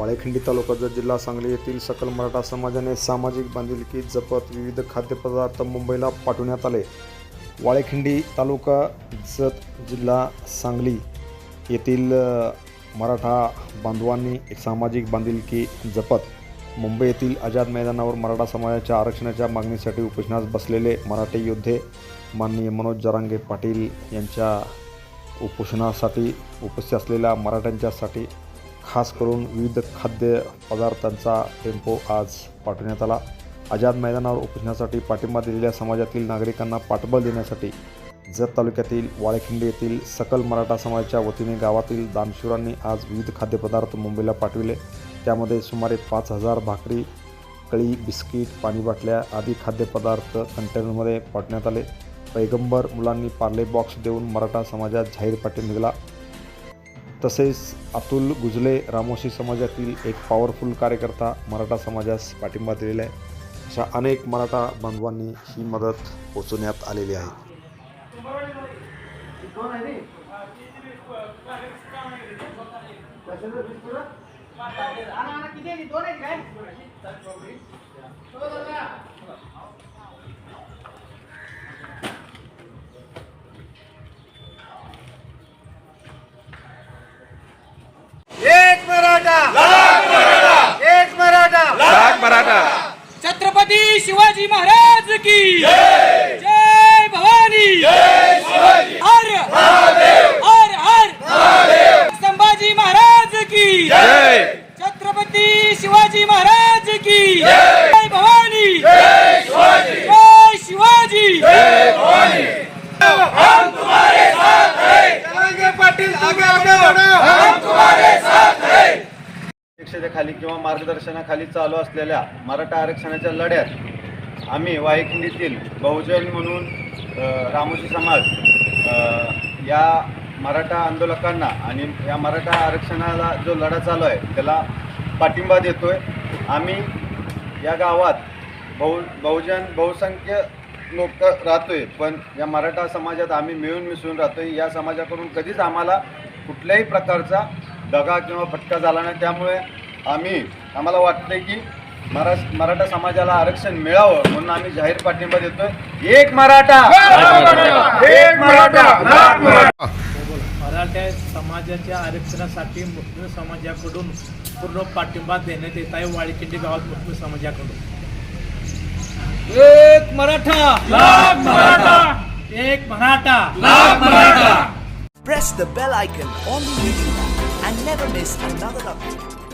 वाळेखंडी तालुका जिल्हा सांगली येथील सकल मराठा समाजाने सामाजिक बांधिलकी जपत विविध खाद्यपदार्थ मुंबईला पाठवण्यात आले. वाळेखंडी तालुका जत जिल्हा सांगली येथील मराठा बांधवांनी एक सामाजिक बांधिलकी जपत मुंबई येथील आझाद मैदानावर मराठा समाजाच्या आरक्षणाच्या मागणीसाठी उपोषणास बसलेले मराठी योद्धे माननीय मनोज जरांगे पाटील यांच्या उपोषणासाठी उपस्थित असलेल्या मराठ्यांच्यासाठी खास करून विविध खाद्य पदार्थांचा टेम्पो आज पाठवण्यात आला. आझाद मैदानावर उपोषणासाठी पाठिंबा दिलेल्या समाजातील नागरिकांना पाठबळ देण्यासाठी जत तालुक्यातील वाळेखिंडी येथील सकल मराठा समाजाच्या वतीने गावातील दानशूरांनी आज विविध खाद्यपदार्थ मुंबईला पाठविले. त्यामध्ये सुमारे पाच हजार भाकरी कळी बिस्किट पाणी बाटल्या आदी खाद्यपदार्थ कंटेनरमध्ये पाठवण्यात आले. पैगंबर मुलांनी पार्ले बॉक्स देऊन मराठा समाजात जाहीर पाठिंबा दिला. तसेच अतुल गुजले रामोशी समाजातील एक पॉवरफुल कार्यकर्ता मराठा समाजास पाठिंबा दिलेला आहे. अशा अनेक मराठा बांधवांनी ही मदत पोचवण्यात आलेली आहे. एक शिवाजी महाराज की। जय भवानी। हर हर हर संभाजी महाराज की। जय छत्रपती शिवाजी महाराज की। जय भवानी। जय शिवाजी। पाटील आगे आगे अध्यक्षतेखाली किंवा मार्गदर्शनाखाली चालू असलेल्या मराठा आरक्षणाच्या लढ्यात आम्ही वायखिंडीतील बहुजन म्हणून रामोशी समाज या मराठा आंदोलकांना आणि या मराठा आरक्षणाला जो लढा चालू आहे त्याला पाठिंबा देतो आहे आम्ही या गावात बहु बहुजन बहुसंख्य लोक राहतो आहे पण या मराठा समाजात आम्ही मिळून मिसळून राहतो आहे या समाजाकडून कधीच आम्हाला कुठल्याही प्रकारचा दगा किंवा फटका झाला नाही. त्यामुळे आम्ही आम्हाला वाटतं की मरा मराठा समाजाला आरक्षण मिळावं म्हणून आम्ही जाहीर पाठिंबा देतोय. एक मराठा. एक मराठा. लाख मराठा मराठा समाजाच्या आरक्षणासाठी मुस्लिम समाजाकडून पूर्ण पाठिंबा देण्यात येत आहे वाळीकिंडी गावात मुस्लिम समाजाकडून. एक मराठा. लाख मराठा. एक Maratha. Lakh Maratha. Press the bell icon on the YouTube app and never miss another update.